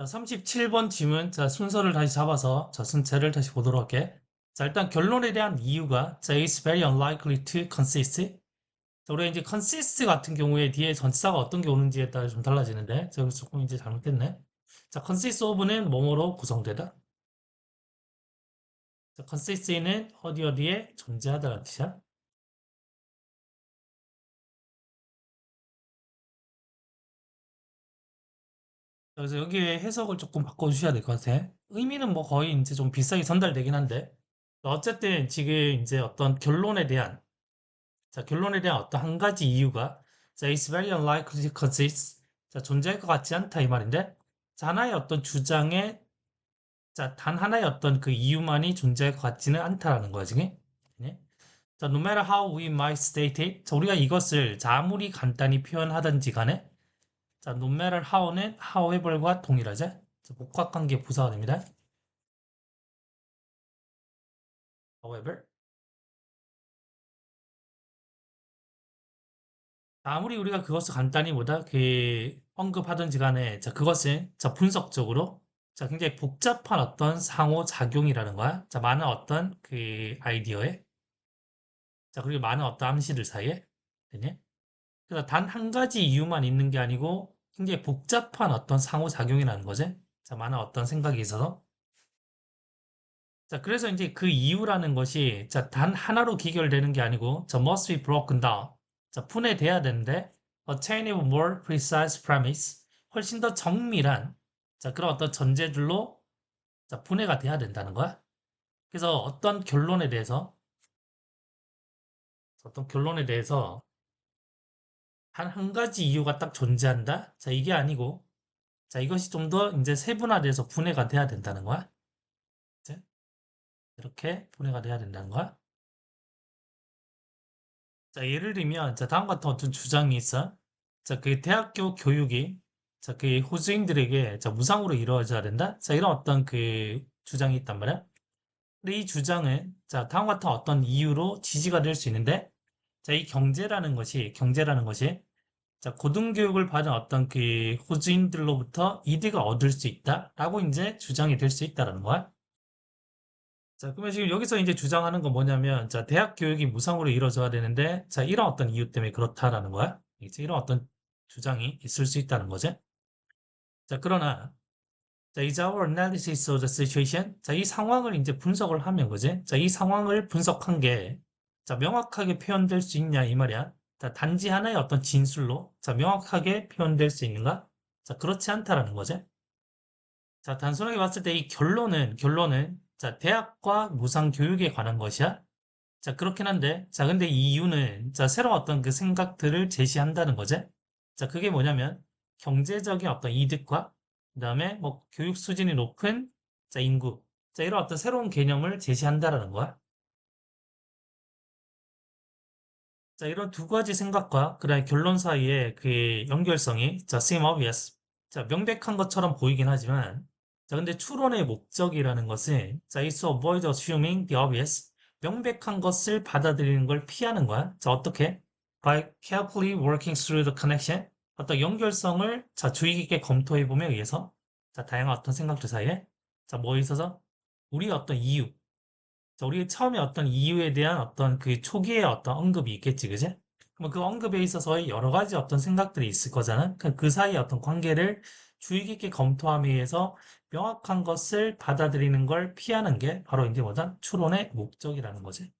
자, 37번 질문. 자, 순서를 다시 잡아서 자, 순체를 다시 보도록 할게. 자, 일단 결론에 대한 이유가 자, is very unlikely to consist. 자, 우리가 이제 consist 같은 경우에 뒤에 전치사가 어떤 게 오는지에 따라 좀 달라지는데, 자, 조금 이제 잘못됐네. 자, consist of는 뭐뭐로 구성되다. 자, consist는 어디 어디에 존재하다라는 뜻이야. 그래서 여기에 해석을 조금 바꿔주셔야 될 것 같아. 의미는 뭐 거의 이제 좀 비슷하게 전달되긴 한데, 어쨌든 지금 이제 어떤 결론에 대한, 자, 결론에 대한 어떤 한 가지 이유가, 자, it's very unlikely to consist, 자, 존재할 것 같지 않다 이 말인데, 자, 하나의 어떤 주장에, 자, 단 하나의 어떤 그 이유만이 존재할 것 같지는 않다라는 거야, 지금. 네? 자, no matter how we might state it, 자, 우리가 이것을 자, 아무리 간단히 표현하든지 간에, 자, no matter how는 however과 동일하죠? 자, 복합관계 부사가 됩니다. however. 아무리 우리가 그것을 간단히 보다 그 언급하든지 간에 자, 그것은 자, 분석적으로 자, 굉장히 복잡한 어떤 상호작용이라는 거야. 자, 많은 어떤 그 아이디어에 자, 그리고 많은 어떤 암시들 사이에 되니? 그래서 단 한 가지 이유만 있는 게 아니고 굉장히 복잡한 어떤 상호작용이라는 거지. 자, 많은 어떤 생각이 있어서. 자, 그래서 이제 그 이유라는 것이 자, 단 하나로 기결되는 게 아니고 자, must be broken down. 자, 분해돼야 되는데 a chain of more precise premise. 훨씬 더 정밀한 자, 그런 어떤 전제들로 자, 분해가 돼야 된다는 거야. 그래서 어떤 결론에 대해서 어떤 결론에 대해서 단한 가지 이유가 딱 존재한다? 자, 이게 아니고, 자, 이것이 좀 더 이제 세분화돼서 분해가 돼야 된다는 거야. 이제 이렇게 분해가 돼야 된다는 거야. 자, 예를 들면, 자, 다음과 같은 어떤 주장이 있어. 자, 그 대학교 교육이, 자, 그 호주인들에게, 자, 무상으로 이루어져야 된다? 자, 이런 어떤 그 주장이 있단 말이야. 근데 이 주장은, 자, 다음과 같은 어떤 이유로 지지가 될 수 있는데, 자, 이 경제라는 것이, 경제라는 것이, 자, 고등교육을 받은 어떤 그 호주인들로부터 이득을 얻을 수 있다라고 이제 주장이 될 수 있다라는 거야. 자, 그러면 지금 여기서 이제 주장하는 건 뭐냐면, 자, 대학 교육이 무상으로 이루어져야 되는데, 자, 이런 어떤 이유 때문에 그렇다라는 거야. 이제 이런 어떤 주장이 있을 수 있다는 거지. 자, 그러나, 자, is our analysis of the situation? 자, 이 상황을 이제 분석을 하면, 그지? 자, 이 상황을 분석한 게, 자, 명확하게 표현될 수 있냐, 이 말이야. 자, 단지 하나의 어떤 진술로, 자, 명확하게 표현될 수 있는가? 자, 그렇지 않다라는 거지. 자, 단순하게 봤을 때 이 결론은, 결론은, 자, 대학과 무상 교육에 관한 것이야. 자, 그렇긴 한데, 자, 근데 이 이유는, 자, 새로운 어떤 그 생각들을 제시한다는 거지. 자, 그게 뭐냐면, 경제적인 어떤 이득과, 그 다음에 뭐, 교육 수준이 높은, 자, 인구. 자, 이런 어떤 새로운 개념을 제시한다라는 거야. 자, 이런 두 가지 생각과 그다음에 결론 사이의 그 연결성이 자, seem obvious. 자, 명백한 것처럼 보이긴 하지만 자, 근데 추론의 목적이라는 것은 자, is to avoid assuming the obvious. 명백한 것을 받아들이는 걸 피하는 거야. 자, 어떻게? By carefully working through the connection. 어떤 연결성을 자, 주의 깊게 검토해 보며 의해서 자, 다양한 어떤 생각들 사이에 자, 뭐에 있어서 우리의 어떤 이유, 자, 우리 처음에 어떤 이유에 대한 어떤 그 초기의 어떤 언급이 있겠지, 그지? 그럼 그 언급에 있어서의 여러 가지 어떤 생각들이 있을 거잖아. 그, 그 사이의 어떤 관계를 주의 깊게 검토함에 의해서 명확한 것을 받아들이는 걸 피하는 게 바로 이제 뭐다? 추론의 목적이라는 거지.